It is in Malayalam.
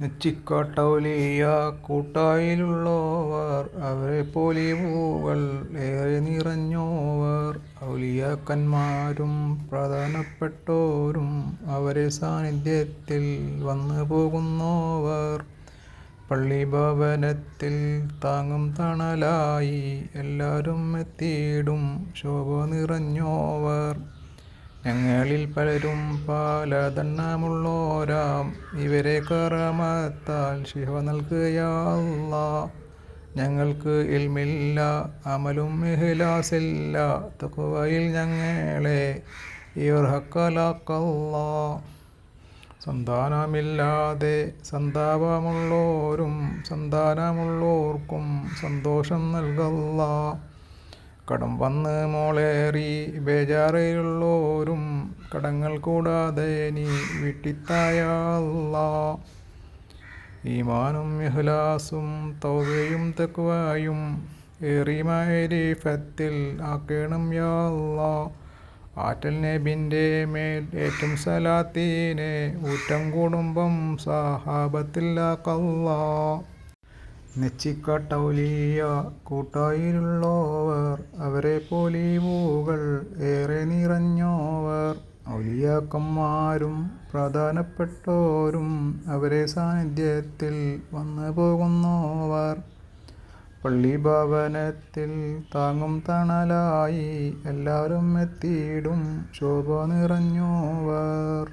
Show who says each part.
Speaker 1: നെച്ചിക്കാട്ടൗലിയ കൂട്ടായിലുള്ളവർ അവരെ പോലെ പോലീവുകൾ ഏറെ നിറഞ്ഞോവർ. ഔലിയാക്കന്മാരും പ്രധാനപ്പെട്ടോരും അവരെ സാന്നിധ്യത്തിൽ വന്നു പോകുന്നോവർ പള്ളിഭവനത്തിൽ താങ്ങും തണലായി എല്ലാവരും എത്തിയിടും ശോഭ നിറഞ്ഞോവർ. ഞങ്ങളിൽ പലരും പാലതണ്ണമുള്ളോരാം. ഇവരെ കറമത്താൽ ശിവ നൽകുകയല്ല. ഞങ്ങൾക്ക് ഇൽമില്ല അമലും ഇഹ്ലാസില്ല തക്കുവയിൽ ഞങ്ങളെ ഇവർഹക്കലാക്കല്ല സന്താനമില്ലാതെ സന്താപമുള്ളോരും സന്താനമുള്ളോർക്കും സന്തോഷം നൽകല്ല. കടം വന്ന് മോളേറി ബേജാറയിലുള്ളോരും കടങ്ങൾ കൂടാതെ നീ വീട്ടിത്തായാല്ല. ഈമാനും ഇഹ്ലാസും തൗബയും തെക്കുവായും ഏറിമാരിഫത്തിൽ ആക്കണം യാല്ല ആറ്റൽ നബിന്റെ മേൽ ഏറ്റവും സലാത്തീനെ ഊറ്റം കുടുംബം സഹാബത്തിലാക്കല്ല നെച്ചിക്കട്ടൗലിയ കൂട്ടായിലുള്ളോവർ അവരെ പോലീവുകൾ ഏറെ നിറഞ്ഞോവർ. ഔലിയാക്കന്മാരും പ്രധാനപ്പെട്ടോരും അവരെ സാന്നിധ്യത്തിൽ വന്നു പോകുന്നോവർ പള്ളിഭവനത്തിൽ താങ്ങും തണലായി എല്ലാവരും എത്തിയിടും ശോഭ നിറഞ്ഞോവർ.